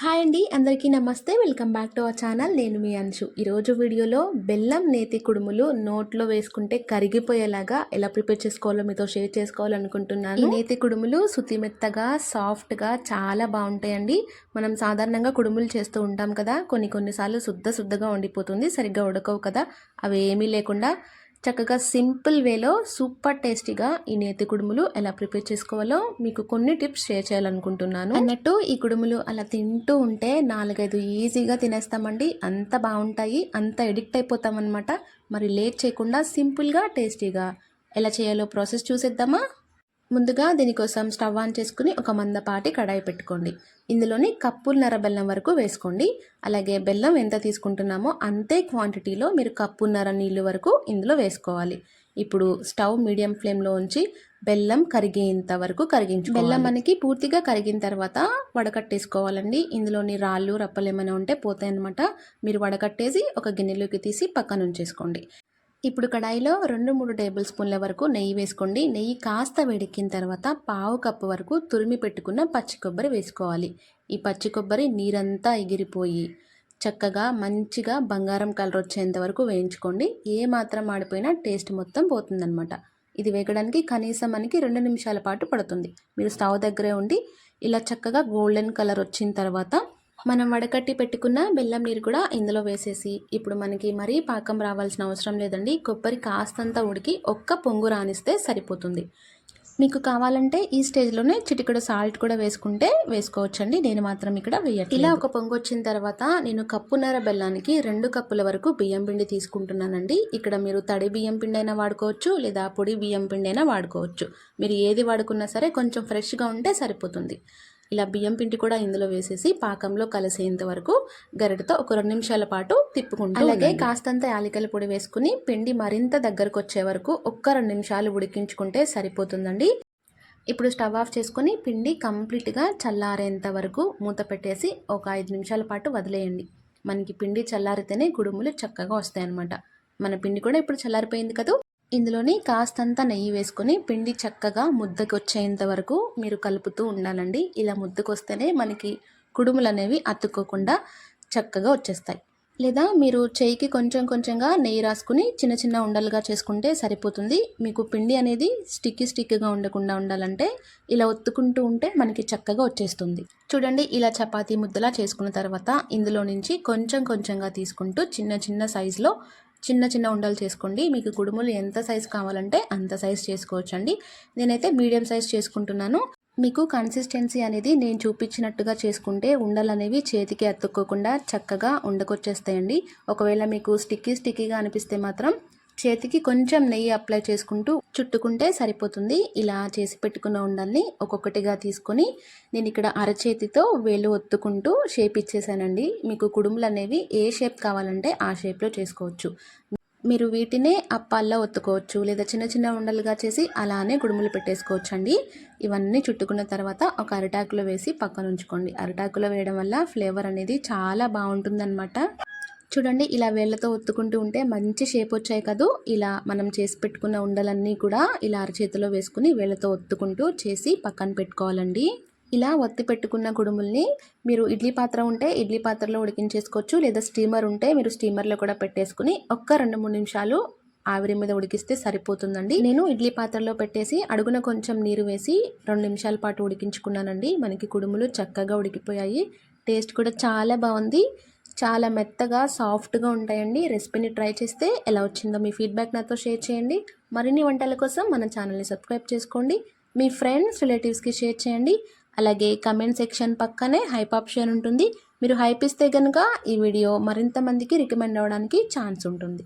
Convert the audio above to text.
Hi అండి అందరికీ నమస్తే. Welcome back to our channel. నేను మీ అంశు. ఈరోజు వీడియోలో బెల్లం నేతి కుడుములు నోట్లో వేసుకుంటే కరిగిపోయేలాగా ఎలా ప్రిపేర్ చేసుకోవాలో మీతో షేర్ చేసుకోవాలనుకుంటున్నాను. ఈ నేతి కుడుములు శుతి మెత్తగా సాఫ్ట్గా చాలా బాగుంటాయండి. మనం సాధారణంగా కుడుములు చేస్తూ ఉంటాం కదా కొన్ని కొన్నిసార్లు శుద్ధ శుద్ధగా ఉండిపోతుంది సరిగ్గా ఉడకవు కదా. అవి ఏమీ లేకుండా చక్కగా సింపుల్ వేలో సూపర్ టేస్టీగా ఈ నేతి కుడుములు ఎలా ప్రిపేర్ చేసుకోవాలో మీకు కొన్ని టిప్స్ షేర్ చేయాలనుకుంటున్నాను. అన్నట్టు ఈ కుడుములు అలా తింటూ ఉంటే నాలుగైదు ఈజీగా తినేస్తామండి. అంత బాగుంటాయి అంత ఎడిక్ట్ అయిపోతామన్నమాట. మరి లేట్ చేయకుండా సింపుల్గా టేస్టీగా ఎలా చేయాలో ప్రాసెస్ చూసేద్దామా? ముందుగా దీనికోసం స్టవ్ ఆన్ చేసుకుని ఒక మందపాటి కడాయి పెట్టుకోండి. ఇందులోని కప్పున్నర బెల్లం వరకు వేసుకోండి. అలాగే బెల్లం ఎంత తీసుకుంటున్నామో అంతే క్వాంటిటీలో మీరు కప్పున్నర నీళ్ళు వరకు ఇందులో వేసుకోవాలి. ఇప్పుడు స్టవ్ మీడియం ఫ్లేమ్లో ఉంచి బెల్లం కరిగేంత వరకు కరిగించు బెల్లం మనకి పూర్తిగా కరిగిన తర్వాత వడకట్టేసుకోవాలండి. ఇందులోని రాళ్ళు రప్పలు ఏమైనా ఉంటే పోతాయన్నమాట. మీరు వడకట్టేసి ఒక గిన్నెలోకి తీసి పక్కన ఉంచేసుకోండి. ఇప్పుడు కడాయిలో రెండు మూడు టేబుల్ స్పూన్ల వరకు నెయ్యి వేసుకోండి. నెయ్యి కాస్త వేడెక్కిన తర్వాత పావు కప్పు వరకు తురిమి పెట్టుకున్న పచ్చి కొబ్బరి వేసుకోవాలి. ఈ పచ్చి కొబ్బరి నీరంతా ఎగిరిపోయి చక్కగా మంచిగా బంగారం కలర్ వచ్చేంత వరకు వేయించుకోండి. ఏ మాత్రం ఆడిపోయినా టేస్ట్ మొత్తం పోతుందన్నమాట. ఇది వేగడానికి కనీసం మనకి రెండు నిమిషాల పాటు పడుతుంది. మీరు స్టవ్ దగ్గరే ఉండి ఇలా చక్కగా గోల్డెన్ కలర్ వచ్చిన తర్వాత మనం వడకట్టి పెట్టుకున్న బెల్లం నీరు కూడా ఇందులో వేసేసి ఇప్పుడు మనకి మరీ పాకం రావాల్సిన అవసరం లేదండి. కొబ్బరి కాస్తంత ఉడికి ఒక్క పొంగు రానిస్తే సరిపోతుంది. మీకు కావాలంటే ఈ స్టేజ్లోనే చిటికడ సాల్ట్ కూడా వేసుకుంటే వేసుకోవచ్చండి. నేను మాత్రం ఇక్కడ వేయట్లేదు. ఇలా ఒక పొంగు వచ్చిన తర్వాత నేను కప్పున్నర బెల్లానికి రెండు కప్పుల వరకు బియ్యం పిండి తీసుకుంటున్నానండి. ఇక్కడ మీరు తడి బియ్యం పిండి అయినా వాడుకోవచ్చు లేదా పొడి బియ్యం పిండి అయినా వాడుకోవచ్చు. మీరు ఏది వాడుకున్నా సరే కొంచెం ఫ్రెష్గా ఉంటే సరిపోతుంది. ఇలా బియ్యం పిండి కూడా ఇందులో వేసేసి పాకంలో కలిసేంత వరకు గరిటతో ఒక రెండు నిమిషాల పాటు తిప్పుకుంటూ అలాగే కాస్తంత యాలికల పొడి వేసుకుని పిండి మరింత దగ్గరకు వచ్చే వరకు ఒక్క రెండు నిమిషాలు ఉడికించుకుంటే సరిపోతుందండి. ఇప్పుడు స్టవ్ ఆఫ్ చేసుకొని పిండి కంప్లీట్గా చల్లారేంత వరకు మూత పెట్టేసి ఒక ఐదు నిమిషాల పాటు వదిలేయండి. మనకి పిండి చల్లారితేనే గుడుములు చక్కగా వస్తాయి అన్నమాట మన పిండి కూడా ఇప్పుడు చల్లారిపోయింది కదా? ఇందులోని కాస్తంత నెయ్యి వేసుకొని పిండి చక్కగా ముద్దకొచ్చేంత వరకు మీరు కలుపుతూ ఉండాలండి. ఇలా ముద్దకొస్తేనే మనకి కుడుములు అనేవి అతుక్కోకుండా చక్కగా వచ్చేస్తాయి. లేదా మీరు చేయికి కొంచెం కొంచెంగా నెయ్యి రాసుకుని చిన్న చిన్న ఉండలుగా చేసుకుంటే సరిపోతుంది. మీకు పిండి అనేది స్టిక్కి స్టిక్గా ఉండకుండా ఉండాలంటే ఇలా ఒత్తుకుంటూ ఉంటే మనకి చక్కగా వచ్చేస్తుంది. చూడండి ఇలా చపాతీ ముద్దలా చేసుకున్న తర్వాత ఇందులో నుంచి కొంచెం కొంచెంగా తీసుకుంటూ చిన్న చిన్న సైజులో చిన్న చిన్న ఉండలు చేసుకోండి. మీకు కుడుములు ఎంత సైజు కావాలంటే అంత సైజ్ చేసుకోవచ్చండి. నేనైతే మీడియం సైజ్ చేసుకుంటున్నాను. మీకు కన్సిస్టెన్సీ అనేది నేను చూపించినట్టుగా చేసుకుంటే ఉండలు అనేవి చేతికి అతుక్కోకుండా చక్కగా ఉండకొచ్చేస్తాయండి. ఒకవేళ మీకు స్టిక్కీ స్టిక్కీగా అనిపిస్తే మాత్రం చేతికి కొంచెం నెయ్యి అప్లై చేసుకుంటూ చుట్టుకుంటే సరిపోతుంది. ఇలా చేసి పెట్టుకున్న ఉండల్ని ఒక్కొక్కటిగా తీసుకొని నేను ఇక్కడ అరచేతితో వేలు ఒత్తుకుంటూ షేప్ ఇచ్చేసానండి. మీకు కుడుములు అనేవి ఏ షేప్ కావాలంటే ఆ షేప్లో చేసుకోవచ్చు. మీరు వీటినే అప్పాల్లో ఒత్తుకోవచ్చు లేదా చిన్న చిన్న ఉండలుగా చేసి అలానే కుడుములు పెట్టేసుకోవచ్చు అండి ఇవన్నీ చుట్టుకున్న తర్వాత ఒక అరిటాకులో వేసి పక్కన ఉంచుకోండి. అరిటాకులో వేయడం వల్ల ఫ్లేవర్ అనేది చాలా బాగుంటుందన్నమాట. చూడండి ఇలా వేళ్ళతో ఒత్తుకుంటూ ఉంటే మంచి షేప్ వచ్చాయి కదూ. ఇలా మనం చేసి పెట్టుకున్న ఉండలన్నీ కూడా ఇలా అరచేతిలో వేసుకుని వేళ్ళతో ఒత్తుకుంటూ చేసి పక్కన పెట్టుకోవాలండి. ఇలా ఒత్తి పెట్టుకున్న కుడుముల్ని మీరు ఇడ్లీ పాత్ర ఉంటే ఇడ్లీ పాత్రలో ఉడికించేసుకోవచ్చు లేదా స్టీమర్ ఉంటే మీరు స్టీమర్లో కూడా పెట్టేసుకుని ఒక్క రెండు మూడు నిమిషాలు ఆవిరి మీద ఉడికిస్తే సరిపోతుందండి. నేను ఇడ్లీ పాత్రలో పెట్టేసి అడుగున కొంచెం నీరు వేసి రెండు నిమిషాల పాటు ఉడికించుకున్నానండి. మనకి కుడుములు చక్కగా ఉడికిపోయాయి. టేస్ట్ కూడా చాలా బాగుంది. చాలా మెత్తగా సాఫ్ట్గా ఉంటాయండి. రెసిపీని ట్రై చేస్తే ఎలా వచ్చిందో మీ ఫీడ్బ్యాక్ నాతో షేర్ చేయండి. మరిన్ని వంటల కోసం మన ఛానల్ని సబ్స్క్రైబ్ చేసుకోండి. మీ ఫ్రెండ్స్ రిలేటివ్స్కి షేర్ చేయండి. అలాగే కమెంట్ సెక్షన్ పక్కనే హైప్ ఆప్షన్ ఉంటుంది. మీరు హైప్ ఇస్తే కనుక ఈ వీడియో మరింత మందికి రికమెండ్ అవ్వడానికి ఛాన్స్ ఉంటుంది.